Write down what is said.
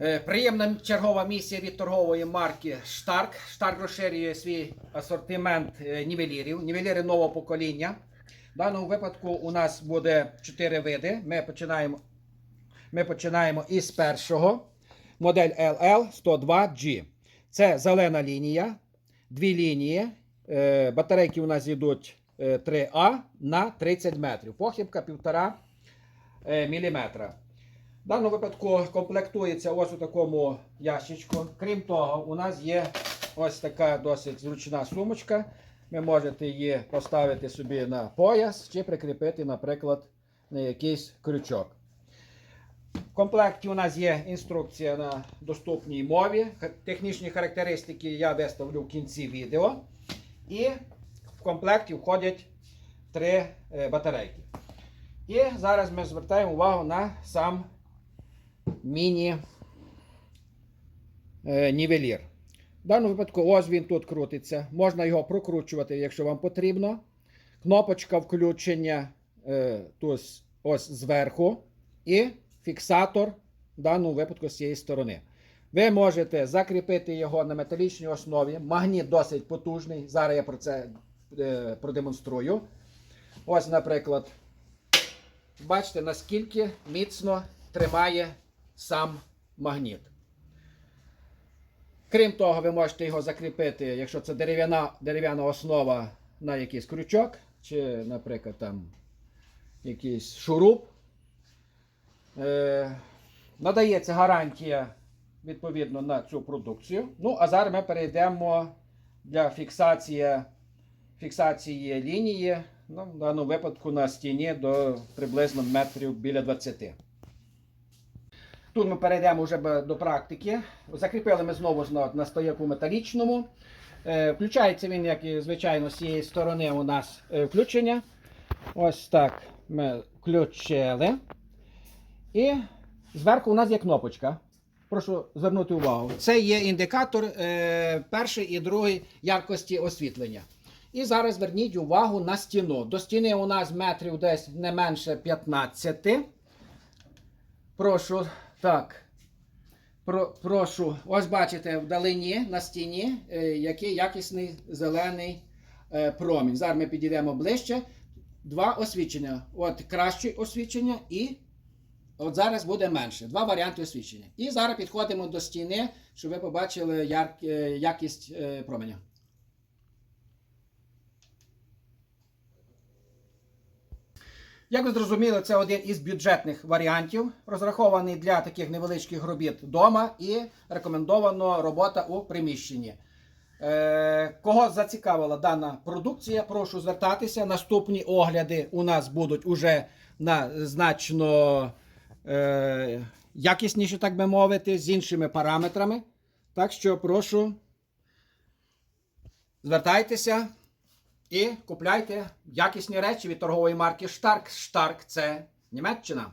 Е, Приємна чергова місія від торгової марки Штарк. Штарк розширює свій асортимент е, нівелірів, нівеліри нового покоління. В даному випадку у нас буде 4 види. Ми починаємо, ми починаємо із першого. Модель LL102G. Це зелена лінія, дві лінії. Е, Батарейки у нас йдуть е, 3А на 30 метрів. Похибка 1,5 е, міліметра. В даному випадку комплектується ось у такому ящичку. Крім того, у нас є ось така досить зручна сумочка. Ви можете її поставити собі на пояс чи прикріпити, наприклад, на якийсь крючок. В комплекті у нас є інструкція на доступній мові. Технічні характеристики я виставлю в кінці відео. І в комплекті входять три е, батарейки. І зараз ми звертаємо увагу на сам міні е, нівелір. В даному випадку, ось він тут крутиться. Можна його прокручувати, якщо вам потрібно. Кнопочка включення е, тут ось зверху. І фіксатор в даному випадку з цієї сторони. Ви можете закріпити його на металічній основі. Магніт досить потужний. Зараз я про це е, продемонструю. Ось, наприклад, бачите, наскільки міцно тримає сам магніт. Крім того, ви можете його закріпити, якщо це дерев'яна, дерев'яна основа на якийсь крючок, чи, наприклад, там якийсь шуруп. Е, надається гарантія відповідно на цю продукцію. Ну, а зараз ми перейдемо для фіксації, фіксації лінії, ну, в даному випадку на стіні до приблизно метрів біля 20. Тут ми перейдемо вже до практики. Закріпили ми знову ж на, стояку металічному. Е, включається він, як і звичайно, з цієї сторони у нас е, включення. Ось так ми включили. І зверху у нас є кнопочка. Прошу звернути увагу. Це є індикатор е, першої і другої яркості освітлення. І зараз зверніть увагу на стіну. До стіни у нас метрів десь не менше 15. Прошу, так. Про, прошу, ось бачите, вдалині на стіні, е, який якісний зелений е, промінь. Зараз ми підійдемо ближче. Два освічення. От краще освічення і от зараз буде менше. Два варіанти освічення. І зараз підходимо до стіни, щоб ви побачили яр, е, якість е, променя. Як ви зрозуміли, це один із бюджетних варіантів, розрахований для таких невеличких робіт вдома і рекомендовано робота у приміщенні. Е, кого зацікавила дана продукція, прошу звертатися. Наступні огляди у нас будуть уже на значно е, якісніші, так би мовити, з іншими параметрами. Так що прошу звертайтеся. І купляйте якісні речі від торгової марки Штарк. Штарк це Німеччина.